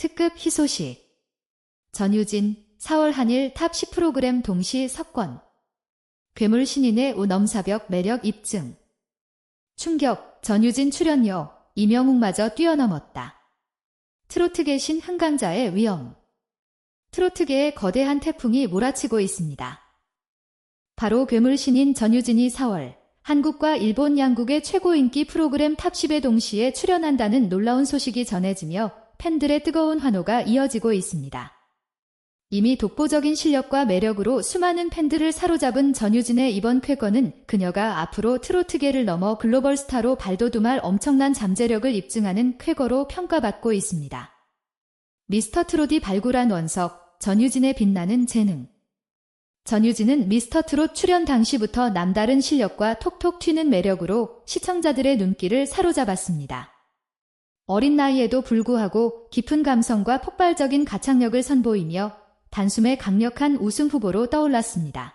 특급 희소식. 전유진, 4월 한일 탑 10프로그램 동시 석권. 괴물 신인의 오넘사벽 매력 입증. 충격, 전유진 출연료, 이명웅마저 뛰어넘었다. 트로트계 신 흥강자의 위험. 트로트계에 거대한 태풍이 몰아치고 있습니다. 바로 괴물 신인 전유진이 4월 한국과 일본 양국의 최고 인기 프로그램 탑10에 동시에 출연한다는 놀라운 소식이 전해지며 팬들의 뜨거운 환호가 이어지고 있습니다. 이미 독보적인 실력과 매력으로 수많은 팬들을 사로잡은 전유진의 이번 쾌거는 그녀가 앞으로 트로트계를 넘어 글로벌 스타로 발돋움할 엄청난 잠재력을 입증하는 쾌거로 평가받고 있습니다. 미스터 트롯이 발굴한 원석, 전유진의 빛나는 재능. 전유진은 미스터 트롯 출연 당시부터 남다른 실력과 톡톡 튀는 매력으로 시청자들의 눈길을 사로잡았습니다. 어린 나이에도 불구하고 깊은 감성과 폭발적인 가창력을 선보이며 단숨에 강력한 우승 후보로 떠올랐습니다.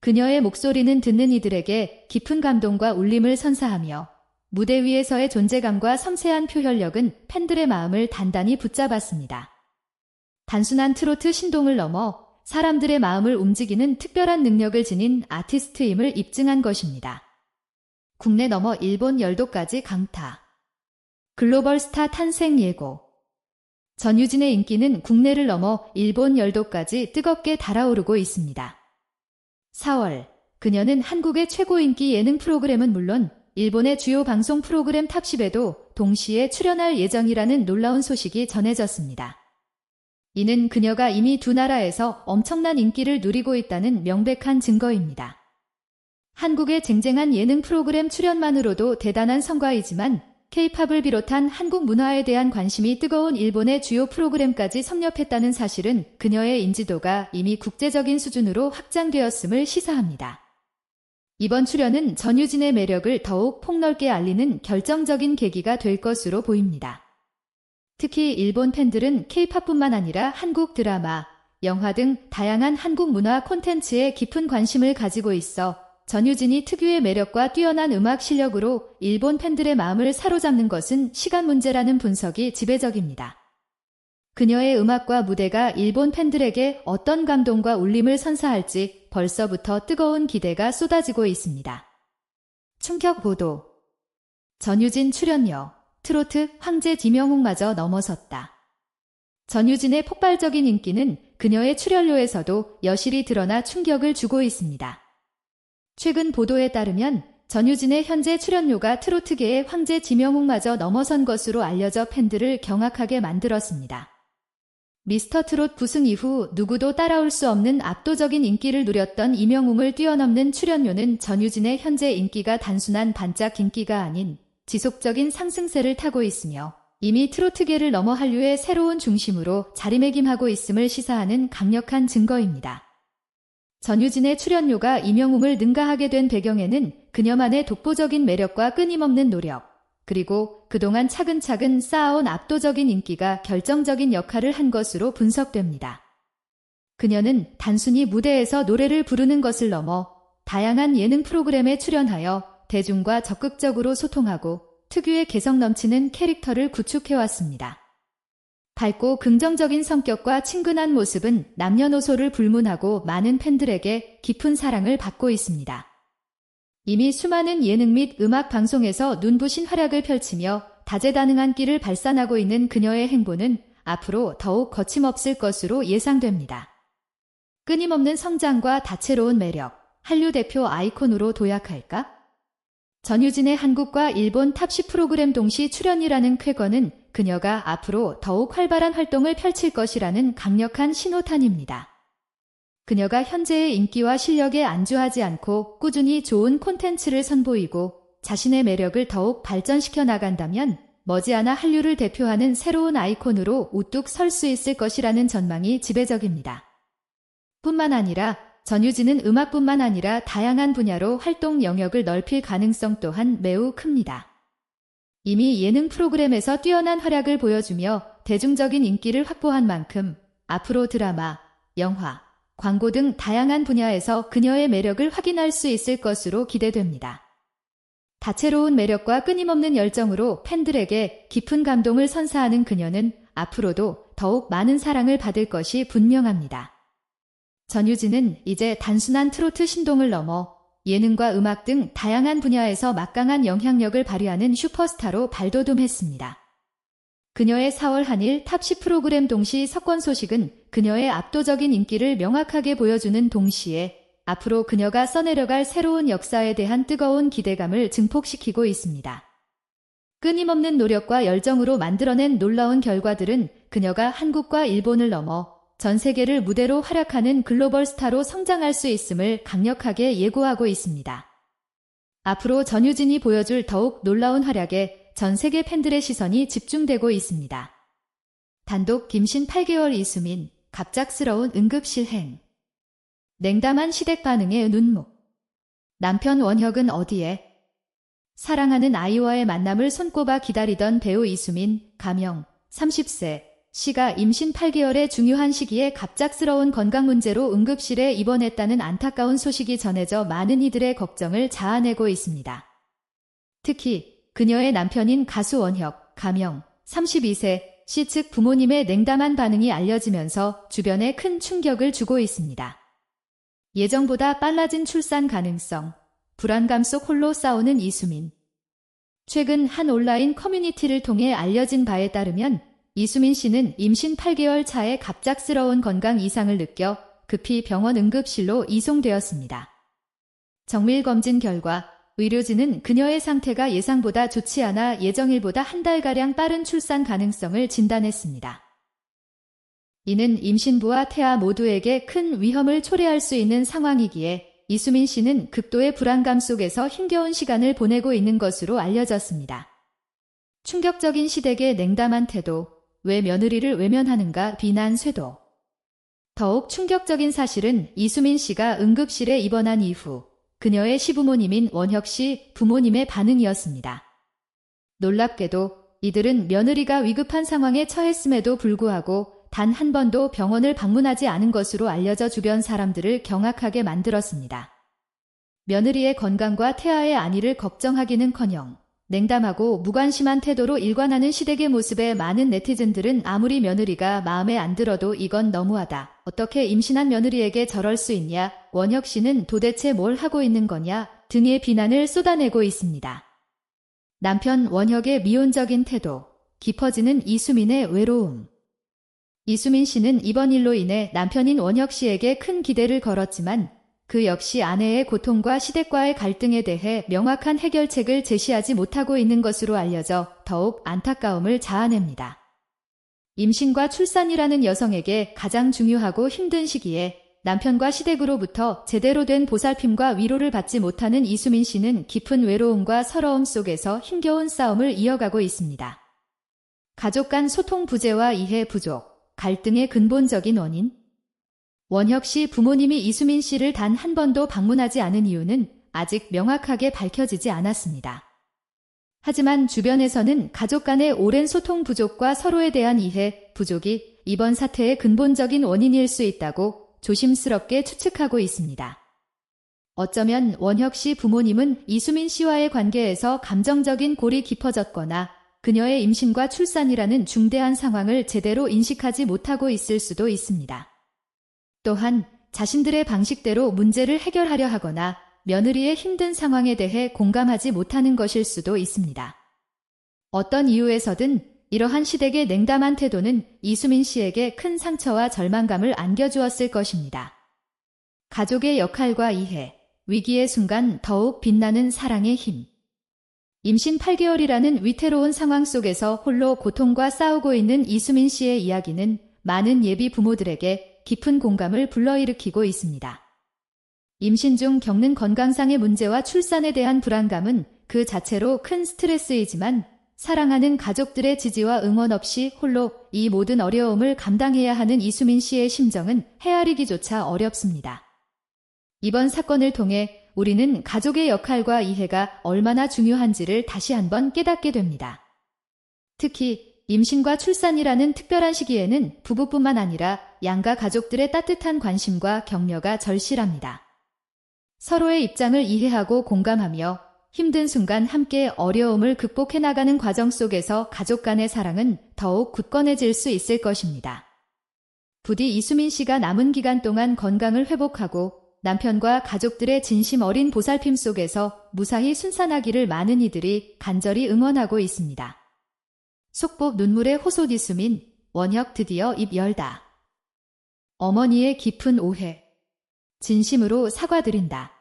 그녀의 목소리는 듣는 이들에게 깊은 감동과 울림을 선사하며 무대 위에서의 존재감과 섬세한 표현력은 팬들의 마음을 단단히 붙잡았습니다. 단순한 트로트 신동을 넘어 사람들의 마음을 움직이는 특별한 능력을 지닌 아티스트임을 입증한 것입니다. 국내 넘어 일본 열도까지 강타. 글로벌 스타 탄생 예고. 전유진의 인기는 국내를 넘어 일본 열도까지 뜨겁게 달아오르고 있습니다. 4월, 그녀는 한국의 최고 인기 예능 프로그램은 물론 일본의 주요 방송 프로그램 탑10에도 동시에 출연할 예정이라는 놀라운 소식이 전해졌습니다. 이는 그녀가 이미 두 나라에서 엄청난 인기를 누리고 있다는 명백한 증거입니다. 한국의 쟁쟁한 예능 프로그램 출연만으로도 대단한 성과이지만 케이팝을 비롯한 한국 문화에 대한 관심이 뜨거운 일본의 주요 프로그램까지 섭렵했다는 사실은 그녀의 인지도가 이미 국제적인 수준으로 확장되었음을 시사합니다. 이번 출연은 전유진의 매력을 더욱 폭넓게 알리는 결정적인 계기가 될 것으로 보입니다. 특히 일본 팬들은 케이팝뿐만 아니라 한국 드라마, 영화 등 다양한 한국 문화 콘텐츠에 깊은 관심을 가지고 있어 전유진이 특유의 매력과 뛰어난 음악 실력으로 일본 팬들의 마음을 사로잡는 것은 시간 문제라는 분석이 지배적입니다. 그녀의 음악과 무대가 일본 팬들에게 어떤 감동과 울림을 선사할지 벌써부터 뜨거운 기대가 쏟아지고 있습니다. 충격 보도 전유진 출연료 트로트 황제 지명욱마저 넘어섰다. 전유진의 폭발적인 인기는 그녀의 출연료에서도 여실히 드러나 충격을 주고 있습니다. 최근 보도에 따르면 전유진의 현재 출연료가 트로트계의 황제 지명욱마저 넘어선 것으로 알려져 팬들을 경악하게 만들었습니다. 미스터 트롯 부승 이후 누구도 따라올 수 없는 압도적인 인기를 누렸던 이명웅을 뛰어넘는 출연료는 전유진의 현재 인기가 단순한 반짝 인기가 아닌 지속적인 상승세를 타고 있으며 이미 트로트계를 넘어 한류의 새로운 중심으로 자리매김하고 있음을 시사하는 강력한 증거입니다. 전유진의 출연료가 이명웅을 능가하게 된 배경에는 그녀만의 독보적인 매력과 끊임없는 노력, 그리고 그동안 차근차근 쌓아온 압도적인 인기가 결정적인 역할을 한 것으로 분석됩니다. 그녀는 단순히 무대에서 노래를 부르는 것을 넘어 다양한 예능 프로그램에 출연하여 대중과 적극적으로 소통하고 특유의 개성 넘치는 캐릭터를 구축해왔습니다. 밝고 긍정적인 성격과 친근한 모습은 남녀노소를 불문하고 많은 팬들에게 깊은 사랑을 받고 있습니다. 이미 수많은 예능 및 음악 방송에서 눈부신 활약을 펼치며 다재다능한 끼를 발산하고 있는 그녀의 행보는 앞으로 더욱 거침없을 것으로 예상됩니다. 끊임없는 성장과 다채로운 매력, 한류 대표 아이콘으로 도약할까? 전유진의 한국과 일본 탑10 프로그램 동시 출연이라는 쾌거는 그녀가 앞으로 더욱 활발한 활동을 펼칠 것이라는 강력한 신호탄입니다. 그녀가 현재의 인기와 실력에 안주하지 않고 꾸준히 좋은 콘텐츠를 선보이고 자신의 매력을 더욱 발전시켜 나간다면 머지않아 한류를 대표하는 새로운 아이콘으로 우뚝 설 수 있을 것이라는 전망이 지배적입니다. 뿐만 아니라 전유진은 음악뿐만 아니라 다양한 분야로 활동 영역을 넓힐 가능성 또한 매우 큽니다. 이미 예능 프로그램에서 뛰어난 활약을 보여주며 대중적인 인기를 확보한 만큼 앞으로 드라마, 영화, 광고 등 다양한 분야에서 그녀의 매력을 확인할 수 있을 것으로 기대됩니다. 다채로운 매력과 끊임없는 열정으로 팬들에게 깊은 감동을 선사하는 그녀는 앞으로도 더욱 많은 사랑을 받을 것이 분명합니다. 전유진은 이제 단순한 트로트 신동을 넘어 예능과 음악 등 다양한 분야에서 막강한 영향력을 발휘하는 슈퍼스타로 발돋움했습니다. 그녀의 4월 한일 탑10 프로그램 동시 석권 소식은 그녀의 압도적인 인기를 명확하게 보여주는 동시에 앞으로 그녀가 써내려갈 새로운 역사에 대한 뜨거운 기대감을 증폭시키고 있습니다. 끊임없는 노력과 열정으로 만들어낸 놀라운 결과들은 그녀가 한국과 일본을 넘어 전 세계를 무대로 활약하는 글로벌 스타로 성장할 수 있음을 강력하게 예고하고 있습니다. 앞으로 전유진이 보여줄 더욱 놀라운 활약에 전 세계 팬들의 시선이 집중되고 있습니다. 단독 김신 8개월 이수민, 갑작스러운 응급 실행. 냉담한 시댁 반응에 눈목. 남편 원혁은 어디에? 사랑하는 아이와의 만남을 손꼽아 기다리던 배우 이수민, 가명, 30세, 씨가 임신 8개월의 중요한 시기에 갑작스러운 건강 문제로 응급실에 입원했다는 안타까운 소식이 전해져 많은 이들의 걱정을 자아내고 있습니다. 특히 그녀의 남편인 가수 원혁, 가명, 32세, 씨 측 부모님의 냉담한 반응이 알려지면서 주변에 큰 충격을 주고 있습니다. 예정보다 빨라진 출산 가능성, 불안감 속 홀로 싸우는 이수민. 최근 한 온라인 커뮤니티를 통해 알려진 바에 따르면 이수민 씨는 임신 8개월 차에 갑작스러운 건강 이상을 느껴 급히 병원 응급실로 이송되었습니다. 정밀 검진 결과 의료진은 그녀의 상태가 예상보다 좋지 않아 예정일보다 한 달가량 빠른 출산 가능성을 진단했습니다. 이는 임신부와 태아 모두에게 큰 위험을 초래할 수 있는 상황이기에 이수민 씨는 극도의 불안감 속에서 힘겨운 시간을 보내고 있는 것으로 알려졌습니다. 충격적인 시댁의 냉담한 태도, 왜 며느리를 외면하는가 비난 쇄도. 더욱 충격적인 사실은 이수민 씨가 응급실에 입원한 이후 그녀의 시부모님인 원혁 씨 부모님의 반응이었습니다. 놀랍게도 이들은 며느리가 위급한 상황에 처했음에도 불구하고 단 한 번도 병원을 방문하지 않은 것으로 알려져 주변 사람들을 경악하게 만들었습니다. 며느리의 건강과 태아의 안위를 걱정하기는커녕 냉담하고 무관심한 태도로 일관하는 시댁의 모습에 많은 네티즌들은 아무리 며느리가 마음에 안 들어도 이건 너무하다. 어떻게 임신한 며느리에게 저럴 수 있냐? 원혁 씨는 도대체 뭘 하고 있는 거냐? 등의 비난을 쏟아내고 있습니다. 남편 원혁의 미온적인 태도, 깊어지는 이수민의 외로움. 이수민 씨는 이번 일로 인해 남편인 원혁 씨에게 큰 기대를 걸었지만 그 역시 아내의 고통과 시댁과의 갈등에 대해 명확한 해결책을 제시하지 못하고 있는 것으로 알려져 더욱 안타까움을 자아냅니다. 임신과 출산이라는 여성에게 가장 중요하고 힘든 시기에 남편과 시댁으로부터 제대로 된 보살핌과 위로를 받지 못하는 이수민 씨는 깊은 외로움과 서러움 속에서 힘겨운 싸움을 이어가고 있습니다. 가족 간 소통 부재와 이해 부족, 갈등의 근본적인 원인, 원혁 씨 부모님이 이수민 씨를 단 한 번도 방문하지 않은 이유는 아직 명확하게 밝혀지지 않았습니다. 하지만 주변에서는 가족 간의 오랜 소통 부족과 서로에 대한 이해 부족이 이번 사태의 근본적인 원인일 수 있다고 조심스럽게 추측하고 있습니다. 어쩌면 원혁 씨 부모님은 이수민 씨와의 관계에서 감정적인 골이 깊어졌거나 그녀의 임신과 출산이라는 중대한 상황을 제대로 인식하지 못하고 있을 수도 있습니다. 또한 자신들의 방식대로 문제를 해결하려 하거나 며느리의 힘든 상황에 대해 공감하지 못하는 것일 수도 있습니다. 어떤 이유에서든 이러한 시댁의 냉담한 태도는 이수민 씨에게 큰 상처와 절망감을 안겨주었을 것입니다. 가족의 역할과 이해, 위기의 순간 더욱 빛나는 사랑의 힘. 임신 8개월이라는 위태로운 상황 속에서 홀로 고통과 싸우고 있는 이수민 씨의 이야기는 많은 예비 부모들에게 깊은 공감을 불러일으키고 있습니다. 임신 중 겪는 건강상의 문제와 출산에 대한 불안감은 그 자체로 큰 스트레스이지만 사랑하는 가족들의 지지와 응원 없이 홀로 이 모든 어려움을 감당해야 하는 이수민 씨의 심정은 헤아리기조차 어렵습니다. 이번 사건을 통해 우리는 가족의 역할과 이해가 얼마나 중요한지를 다시 한번 깨닫게 됩니다. 특히 임신과 출산이라는 특별한 시기에는 부부뿐만 아니라 양가 가족들의 따뜻한 관심과 격려가 절실합니다. 서로의 입장을 이해하고 공감하며 힘든 순간 함께 어려움을 극복해 나가는 과정 속에서 가족 간의 사랑은 더욱 굳건해질 수 있을 것입니다. 부디 이수민 씨가 남은 기간 동안 건강을 회복하고 남편과 가족들의 진심 어린 보살핌 속에서 무사히 순산하기를 많은 이들이 간절히 응원하고 있습니다. 속보 눈물의 호소 이수민, 원혁 드디어 입 열다. 어머니의 깊은 오해. 진심으로 사과드린다.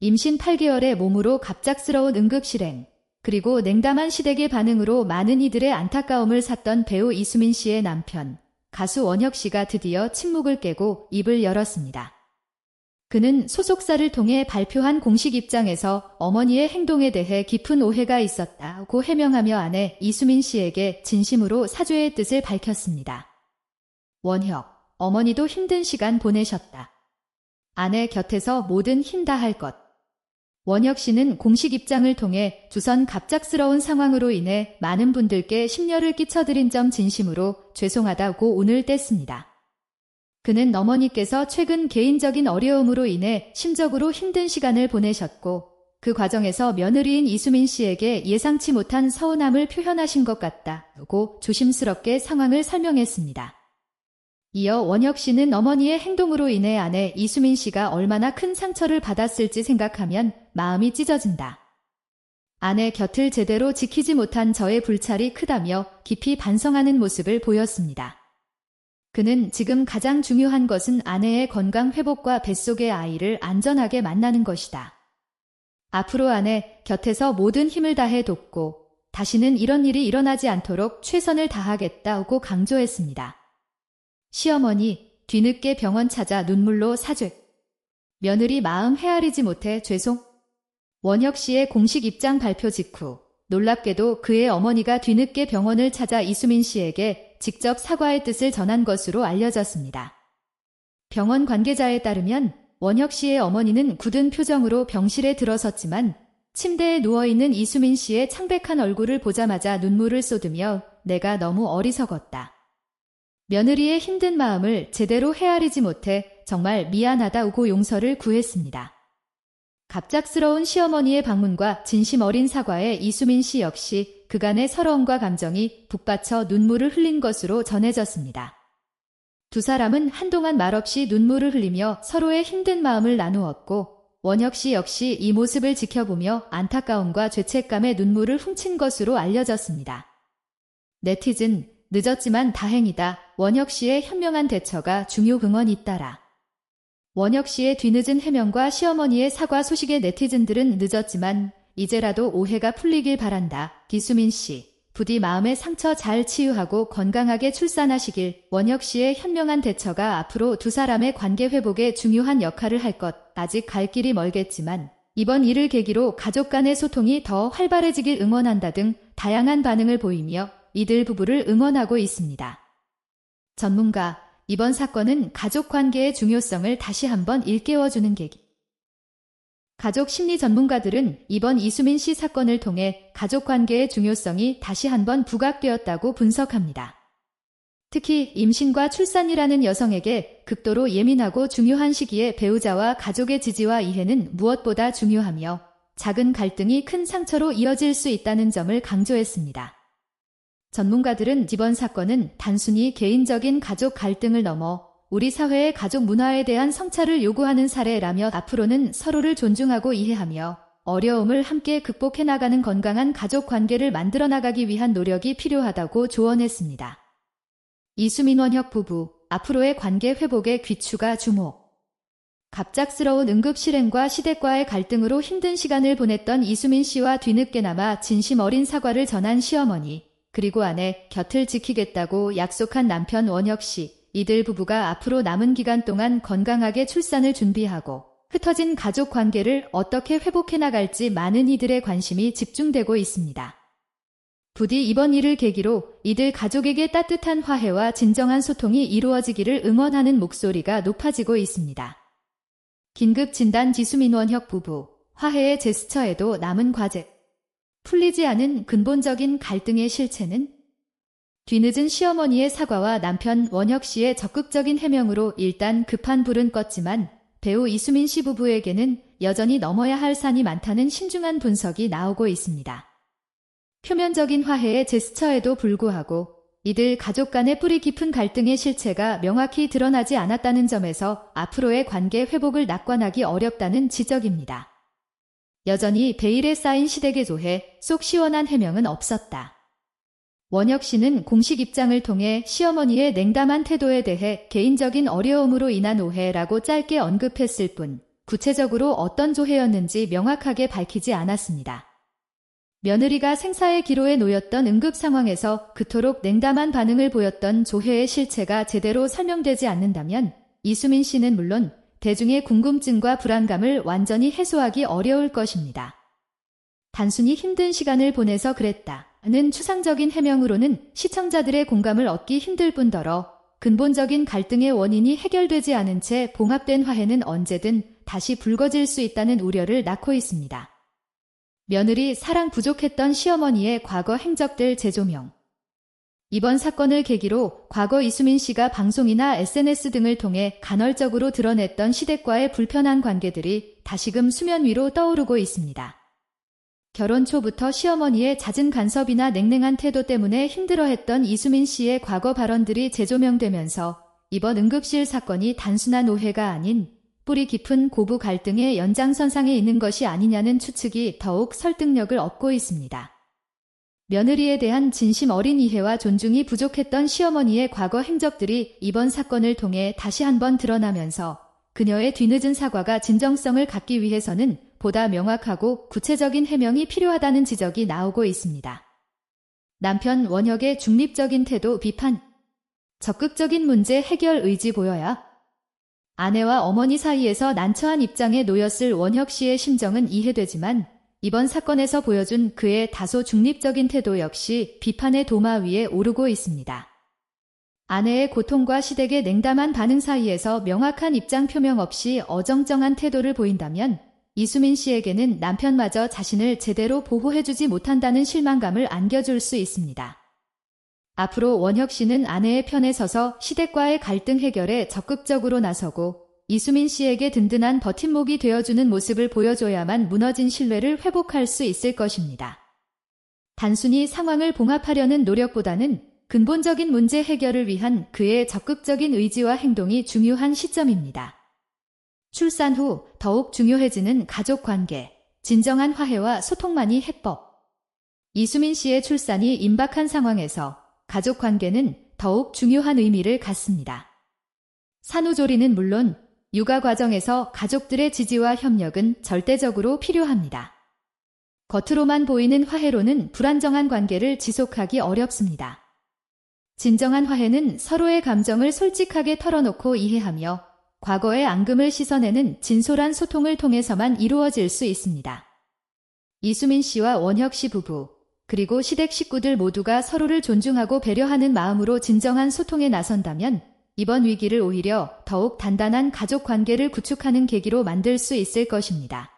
임신 8개월의 몸으로 갑작스러운 응급 실행, 그리고 냉담한 시댁의 반응으로 많은 이들의 안타까움을 샀던 배우 이수민 씨의 남편, 가수 원혁 씨가 드디어 침묵을 깨고 입을 열었습니다. 그는 소속사를 통해 발표한 공식 입장에서 어머니의 행동에 대해 깊은 오해가 있었다고 해명하며 아내 이수민 씨에게 진심으로 사죄의 뜻을 밝혔습니다. 원혁, 어머니도 힘든 시간 보내셨다. 아내 곁에서 모든 힘 다 할 것. 원혁 씨는 공식 입장을 통해 주선 갑작스러운 상황으로 인해 많은 분들께 심려를 끼쳐드린 점 진심으로 죄송하다고 오늘 뗐습니다. 그는 어머니께서 최근 개인적인 어려움으로 인해 심적으로 힘든 시간을 보내셨고 그 과정에서 며느리인 이수민 씨에게 예상치 못한 서운함을 표현하신 것 같다고 조심스럽게 상황을 설명했습니다. 이어 원혁 씨는 어머니의 행동으로 인해 아내 이수민 씨가 얼마나 큰 상처를 받았을지 생각하면 마음이 찢어진다. 아내 곁을 제대로 지키지 못한 저의 불찰이 크다며 깊이 반성하는 모습을 보였습니다. 그는 지금 가장 중요한 것은 아내의 건강 회복과 뱃속의 아이를 안전하게 만나는 것이다. 앞으로 아내 곁에서 모든 힘을 다해 돕고 다시는 이런 일이 일어나지 않도록 최선을 다하겠다고 강조했습니다. 시어머니 뒤늦게 병원 찾아 눈물로 사죄. 며느리 마음 헤아리지 못해 죄송. 원혁 씨의 공식 입장 발표 직후 놀랍게도 그의 어머니가 뒤늦게 병원을 찾아 이수민 씨에게 직접 사과의 뜻을 전한 것으로 알려졌습니다. 병원 관계자에 따르면 원혁 씨의 어머니는 굳은 표정으로 병실에 들어섰지만 침대에 누워있는 이수민 씨의 창백한 얼굴을 보자마자 눈물을 쏟으며 내가 너무 어리석었다. 며느리의 힘든 마음을 제대로 헤아리지 못해 정말 미안하다고 용서를 구했습니다. 갑작스러운 시어머니의 방문과 진심 어린 사과에 이수민 씨 역시 그간의 서러움과 감정이 북받쳐 눈물을 흘린 것으로 전해졌습니다. 두 사람은 한동안 말없이 눈물을 흘리며 서로의 힘든 마음을 나누었고 원혁 씨 역시 이 모습을 지켜보며 안타까움과 죄책감에 눈물을 훔친 것으로 알려졌습니다. 네티즌 늦었지만 다행이다. 원혁 씨의 현명한 대처가 중요 근원이 잇따라. 원혁 씨의 뒤늦은 해명과 시어머니의 사과 소식에 네티즌들은 늦었지만 이제라도 오해가 풀리길 바란다. 기수민 씨. 부디 마음의 상처 잘 치유하고 건강하게 출산하시길 원혁 씨의 현명한 대처가 앞으로 두 사람의 관계 회복에 중요한 역할을 할 것. 아직 갈 길이 멀겠지만 이번 일을 계기로 가족 간의 소통이 더 활발해지길 응원한다 등 다양한 반응을 보이며 이들 부부를 응원하고 있습니다. 전문가, 이번 사건은 가족 관계의 중요성을 다시 한번 일깨워주는 계기. 가족 심리 전문가들은 이번 이수민 씨 사건을 통해 가족 관계의 중요성이 다시 한번 부각되었다고 분석합니다. 특히 임신과 출산이라는 여성에게 극도로 예민하고 중요한 시기에 배우자와 가족의 지지와 이해는 무엇보다 중요하며 작은 갈등이 큰 상처로 이어질 수 있다는 점을 강조했습니다. 전문가들은 이번 사건은 단순히 개인적인 가족 갈등을 넘어 우리 사회의 가족 문화에 대한 성찰을 요구하는 사례라며 앞으로는 서로를 존중하고 이해하며 어려움을 함께 극복해 나가는 건강한 가족 관계를 만들어 나가기 위한 노력이 필요하다고 조언했습니다. 이수민 원혁 부부, 앞으로의 관계 회복에 귀추가 주목. 갑작스러운 응급 실행과 시댁과의 갈등으로 힘든 시간을 보냈던 이수민 씨와 뒤늦게나마 진심 어린 사과를 전한 시어머니, 그리고 아내 곁을 지키겠다고 약속한 남편 원혁 씨, 이들 부부가 앞으로 남은 기간 동안 건강하게 출산을 준비하고 흩어진 가족 관계를 어떻게 회복해 나갈지 많은 이들의 관심이 집중되고 있습니다. 부디 이번 일을 계기로 이들 가족에게 따뜻한 화해와 진정한 소통이 이루어지기를 응원하는 목소리가 높아지고 있습니다. 긴급 진단 지수민 원혁 부부, 화해의 제스처에도 남은 과제. 풀리지 않은 근본적인 갈등의 실체는 뒤늦은 시어머니의 사과와 남편 원혁 씨의 적극적인 해명으로 일단 급한 불은 껐지만 배우 이수민 씨 부부에게는 여전히 넘어야 할 산이 많다는 신중한 분석이 나오고 있습니다. 표면적인 화해의 제스처에도 불구하고 이들 가족 간의 뿌리 깊은 갈등의 실체가 명확히 드러나지 않았다는 점에서 앞으로의 관계 회복을 낙관하기 어렵다는 지적입니다. 여전히 베일에 쌓인 시댁의 조해, 속 시원한 해명은 없었다. 원혁 씨는 공식 입장을 통해 시어머니의 냉담한 태도에 대해 개인적인 어려움으로 인한 오해라고 짧게 언급했을 뿐 구체적으로 어떤 조해였는지 명확하게 밝히지 않았습니다. 며느리가 생사의 기로에 놓였던 응급 상황에서 그토록 냉담한 반응을 보였던 조해의 실체가 제대로 설명되지 않는다면 이수민 씨는 물론 대중의 궁금증과 불안감을 완전히 해소하기 어려울 것입니다. 단순히 힘든 시간을 보내서 그랬다 는 추상적인 해명으로는 시청자들의 공감을 얻기 힘들 뿐더러 근본적인 갈등의 원인이 해결되지 않은 채 봉합된 화해는 언제든 다시 불거질 수 있다는 우려를 낳고 있습니다. 며느리 사랑 부족했던 시어머니의 과거 행적들 재조명. 이번 사건을 계기로 과거 이수민 씨가 방송이나 SNS 등을 통해 간헐적으로 드러냈던 시댁과의 불편한 관계들이 다시금 수면 위로 떠오르고 있습니다. 결혼 초부터 시어머니의 잦은 간섭이나 냉랭한 태도 때문에 힘들어했던 이수민 씨의 과거 발언들이 재조명되면서 이번 응급실 사건이 단순한 오해가 아닌 뿌리 깊은 고부 갈등의 연장선상에 있는 것이 아니냐는 추측이 더욱 설득력을 얻고 있습니다. 며느리에 대한 진심 어린 이해와 존중이 부족했던 시어머니의 과거 행적들이 이번 사건을 통해 다시 한번 드러나면서 그녀의 뒤늦은 사과가 진정성을 갖기 위해서는 보다 명확하고 구체적인 해명이 필요하다는 지적이 나오고 있습니다. 남편 원혁의 중립적인 태도 비판 적극적인 문제 해결 의지 보여야 아내와 어머니 사이에서 난처한 입장에 놓였을 원혁 씨의 심정은 이해되지만 이번 사건에서 보여준 그의 다소 중립적인 태도 역시 비판의 도마 위에 오르고 있습니다. 아내의 고통과 시댁의 냉담한 반응 사이에서 명확한 입장 표명 없이 어정쩡한 태도를 보인다면 이수민 씨에게는 남편마저 자신을 제대로 보호해주지 못한다는 실망감을 안겨줄 수 있습니다. 앞으로 원혁 씨는 아내의 편에 서서 시댁과의 갈등 해결에 적극적으로 나서고 이수민 씨에게 든든한 버팀목이 되어주는 모습을 보여줘야만 무너진 신뢰를 회복할 수 있을 것입니다. 단순히 상황을 봉합하려는 노력보다는 근본적인 문제 해결을 위한 그의 적극적인 의지와 행동이 중요한 시점입니다. 출산 후 더욱 중요해지는 가족 관계, 진정한 화해와 소통만이 해법. 이수민 씨의 출산이 임박한 상황에서 가족 관계는 더욱 중요한 의미를 갖습니다. 산후조리는 물론 육아 과정에서 가족들의 지지와 협력은 절대적으로 필요합니다. 겉으로만 보이는 화해로는 불안정한 관계를 지속하기 어렵습니다. 진정한 화해는 서로의 감정을 솔직하게 털어놓고 이해하며 과거의 앙금을 씻어내는 진솔한 소통을 통해서만 이루어질 수 있습니다. 이수민 씨와 원혁 씨 부부, 그리고 시댁 식구들 모두가 서로를 존중하고 배려하는 마음으로 진정한 소통에 나선다면 이번 위기를 오히려 더욱 단단한 가족 관계를 구축하는 계기로 만들 수 있을 것입니다.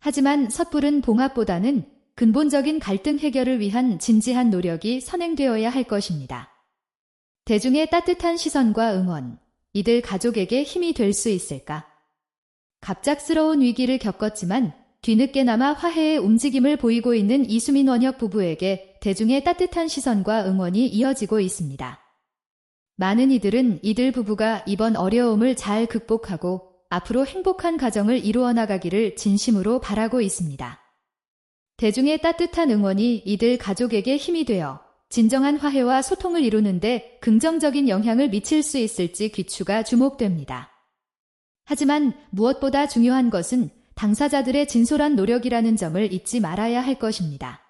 하지만 섣부른 봉합보다는 근본적인 갈등 해결을 위한 진지한 노력이 선행되어야 할 것입니다. 대중의 따뜻한 시선과 응원, 이들 가족에게 힘이 될 수 있을까? 갑작스러운 위기를 겪었지만 뒤늦게나마 화해의 움직임을 보이고 있는 이수민 원혁 부부에게 대중의 따뜻한 시선과 응원이 이어지고 있습니다. 많은 이들은 이들 부부가 이번 어려움을 잘 극복하고 앞으로 행복한 가정을 이루어 나가기를 진심으로 바라고 있습니다. 대중의 따뜻한 응원이 이들 가족에게 힘이 되어 진정한 화해와 소통을 이루는데 긍정적인 영향을 미칠 수 있을지 귀추가 주목됩니다. 하지만 무엇보다 중요한 것은 당사자들의 진솔한 노력이라는 점을 잊지 말아야 할 것입니다.